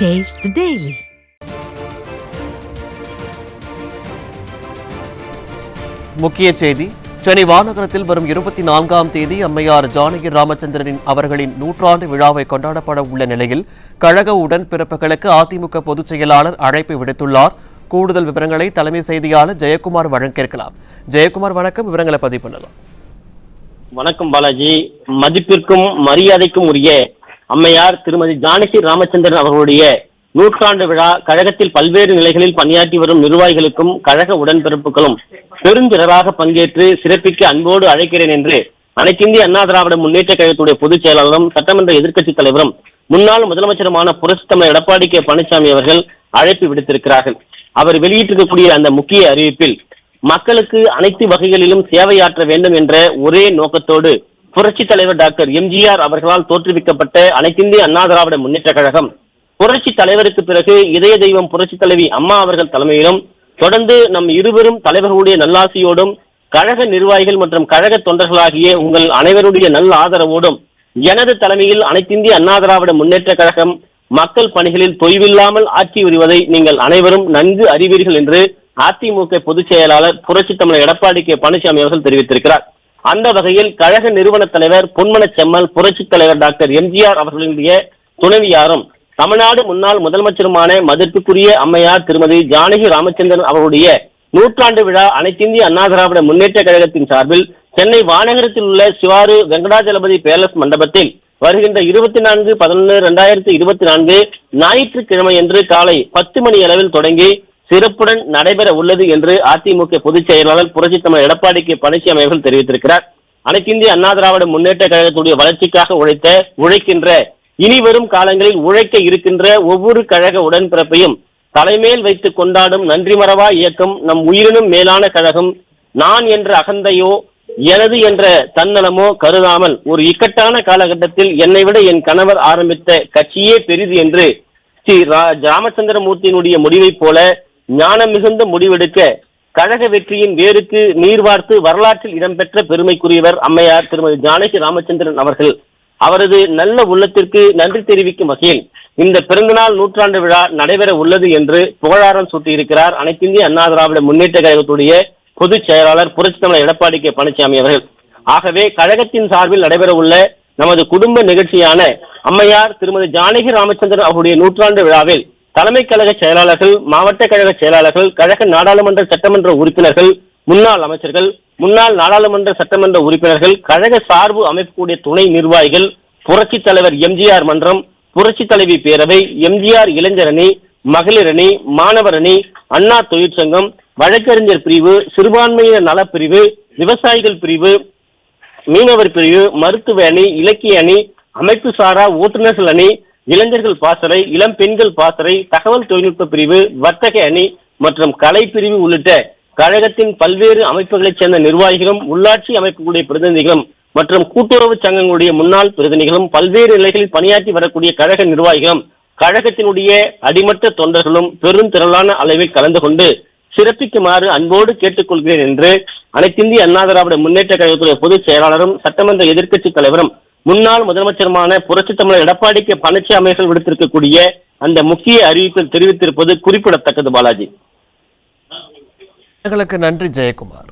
Taste the Daily. முக்கிய செய்தி. சென்னை வானகரத்தில் வரும் இருபத்தி நான்காம் தேதி அம்மையார் ஜானகி ராமச்சந்திரனின் அவர்களின் நூற்றாண்டு விழாவை கொண்டாடப்பட உள்ள நிலையில் கழக உடன்பிறப்புகளுக்கு அதிமுக பொதுச் செயலாளர் அழைப்பு விடுத்துள்ளார். கூடுதல் விவரங்களை தலைமை செய்தியாளர் ஜெயக்குமார் வழங்க இருக்கலாம் ஜெயக்குமார் வணக்கம். விவரங்களை பதிவு பண்ணலாம். வணக்கம் பாலாஜி. மதிப்பிற்கும் மரியாதைக்கும் உரிய அம்மையார் திருமதி ஜானகி ராமச்சந்திரன் அவர்களுடைய நூற்றாண்டு விழா கழகத்தில் பல்வேறு நிலைகளில் பணியாற்றி வரும் நிர்வாகிகளுக்கும் கழக உடன்பிறப்புகளும் பெருந்திரளாக பங்கேற்று சிறப்பிக்க அன்போடு அழைக்கிறேன் என்று அனைத்திந்திய அண்ணா திராவிட முன்னேற்ற கழகத்துடைய பொதுச் செயலாளரும் சட்டமன்ற எதிர்க்கட்சித் தலைவரும் முன்னாள் முதலமைச்சருமான புரட்சித்தமிழர் எடப்பாடி கே பழனிசாமி அவர்கள் அழைப்பு விடுத்திருக்கிறார்கள். அவர் வெளியிட்டிருக்கக்கூடிய அந்த முக்கிய அறிவிப்பில் மக்களுக்கு அனைத்து வகைகளிலும் சேவையாற்ற வேண்டும் என்ற ஒரே நோக்கத்தோடு புரட்சி தலைவர் டாக்டர் எம்ஜிஆர் அவர்களால் தோற்றுவிக்கப்பட்ட அனைத்திந்திய அண்ணா திராவிட முன்னேற்ற கழகம். புரட்சி தலைவருக்கு பிறகு இதய தெய்வம் புரட்சி தலைவி அம்மா அவர்கள் தலைமையிலும் தொடர்ந்து நம் இருவரும் தலைவர்களுடைய நல்லாசியோடும் கழக நிர்வாகிகள் மற்றும் கழக தொண்டர்களாகிய உங்கள் அனைவருடைய நல்ல ஆதரவோடும் எனது தலைமையில் அனைத்திந்திய அண்ணா திராவிட முன்னேற்ற கழகம் மக்கள் பணிகளில் தொய்வில்லாமல் ஆற்றி வருவதை நீங்கள் அனைவரும் நன்கு அறிவீர்கள் என்று அதிமுக பொதுச் செயலாளர் புரட்சி தமிழர் எடப்பாடி கே பழனிசாமி அவர்கள் தெரிவித்திருக்கிறார். அந்த வகையில் கழக நிறுவன தலைவர் பொன்மன செம்மல் புரட்சித் தலைவர் டாக்டர் எம்ஜிஆர் அவர்களுடைய துணைவியாரும் தமிழ்நாடு முன்னாள் முதலமைச்சருமான மதிப்புக்குரிய அம்மையார் திருமதி ஜானகி ராமச்சந்திரன் அவருடைய நூற்றாண்டு விழா அனைத்திந்திய அண்ணா திராவிட முன்னேற்ற கழகத்தின் சார்பில் சென்னை வானகரத்தில் உள்ள சிவாறு வெங்கடாஜலபதி பேலஸ் மண்டபத்தில் வருகின்ற இருபத்தி நான்கு பதினொன்று ரெண்டாயிரத்தி இருபத்தி நான்கு ஞாயிற்றுக்கிழமை என்று காலை பத்து மணி அளவில் தொடங்கி சிறப்புடன் நடைபெற உள்ளது என்று அதிமுக பொதுச் செயலாளர் தமிழ் எடப்பாடி கே பழனிசாமி அவர்கள் தெரிவித்திருக்கிறார். அனைத்திந்திய அண்ணா திராவிட முன்னேற்ற கழகத்துடைய வளர்ச்சிக்காக உழைத்த உழைக்கின்ற இனி வரும் காலங்களில் உழைக்க இருக்கின்ற ஒவ்வொரு கழக உடன்பிறப்பையும் தலைமேல் வைத்து கொண்டாடும் நன்றி மறவா இயக்கம் நம் உயிரினும் மேலான கழகம். நான் என்ற அகந்தையோ எனது என்ற தன்னலமோ கருதாமல் ஒரு இக்கட்டான காலகட்டத்தில் என்னை விட என் கணவர் ஆரம்பித்த கட்சியே பெரிது என்று ஸ்ரீ ரா- ராமச்சந்திரமூர்த்தியினுடைய முடிவைப் போல ஞானம் மிகுந்த முடிவெடுக்க கழக வெற்றியின் வேருக்கு நீர் வார்த்து வரலாற்றில் இடம்பெற்ற பெருமைக்குரியவர் அம்மையார் திருமதி ஜானகி ராமச்சந்திரன் அவர்கள். அவரது நல்ல உள்ளத்திற்கு நன்றி தெரிவிக்கும் வகையில் இந்த பிறந்தநாள் நூற்றாண்டு விழா நடைபெற உள்ளது என்று புகழாரம் சூட்டியிருக்கிறார் அனைத்திந்திய அண்ணா திராவிட முன்னேற்ற கழகத்துடைய பொதுச் செயலாளர் புரட்சித் தமிழர் எடப்பாடி கே. பழனிசாமி அவர்கள். ஆகவே கழகத்தின் சார்பில் நடைபெற உள்ள நமது குடும்ப நிகழ்ச்சியான அம்மையார் திருமதி ஜானகி ராமச்சந்திரன் அவருடைய நூற்றாண்டு விழாவில் தலைமை கழக செயலாளர்கள் மாவட்ட கழக செயலாளர்கள் கழக நாடாளுமன்ற சட்டமன்ற உறுப்பினர்கள் முன்னாள் அமைச்சர்கள் முன்னாள் நாடாளுமன்ற சட்டமன்ற உறுப்பினர்கள் கழக சார்பு அமைக்கக்கூடிய துணை நிர்வாகிகள் புரட்சி தலைவர் எம்ஜிஆர் மன்றம் புரட்சி தலைவி பேரவை எம்ஜிஆர் இளைஞர் அணி மகளிர் அணி மாணவர் அணி அண்ணா தொழிற்சங்கம் வழக்கறிஞர் பிரிவு சிறுபான்மையினர் நலப்பிரிவு விவசாயிகள் பிரிவு மீனவர் பிரிவு மருத்துவ அணி இலக்கிய அணி அமைப்பு சாரா ஓட்டுநர்கள் அணி இளைஞர்கள் பாசறை இளம் பெண்கள் பாசறை தகவல் தொழில்நுட்ப பிரிவு வர்த்தக அணி மற்றும் கலை பிரிவு உள்ளிட்ட கழகத்தின் பல்வேறு அமைப்புகளைச் சேர்ந்த நிர்வாகிகளும் உள்ளாட்சி அமைப்புகளுடைய பிரதிநிதிகளும் மற்றும் கூட்டுறவு சங்கங்களுடைய முன்னாள் பிரதிநிதிகளும் பல்வேறு நிலைகளில் பணியாற்றி வரக்கூடிய கழக நிர்வாகிகளும் கழகத்தினுடைய அடிமட்ட தொண்டர்களும் பெரும் திரளான அளவில் கலந்து கொண்டு சிறப்பிக்குமாறு அன்போடு கேட்டுக்கொள்கிறேன் என்று அனைத்திந்திய அண்ணா திராவிட முன்னேற்ற கழகத்துடைய பொதுச் செயலாளரும் சட்டமன்ற எதிர்க்கட்சித் தலைவரும் முன்னாள் முதலமைச்சருமான புரட்சி தமிழர் எடப்பாடி கே பழனிசாமி அவர்கள் விடுத்திருக்கக்கூடிய அந்த முக்கிய அறிவிப்பில் தெரிவித்திருப்பது குறிப்பிடத்தக்கது பாலாஜி. நன்றி ஜெயக்குமார்.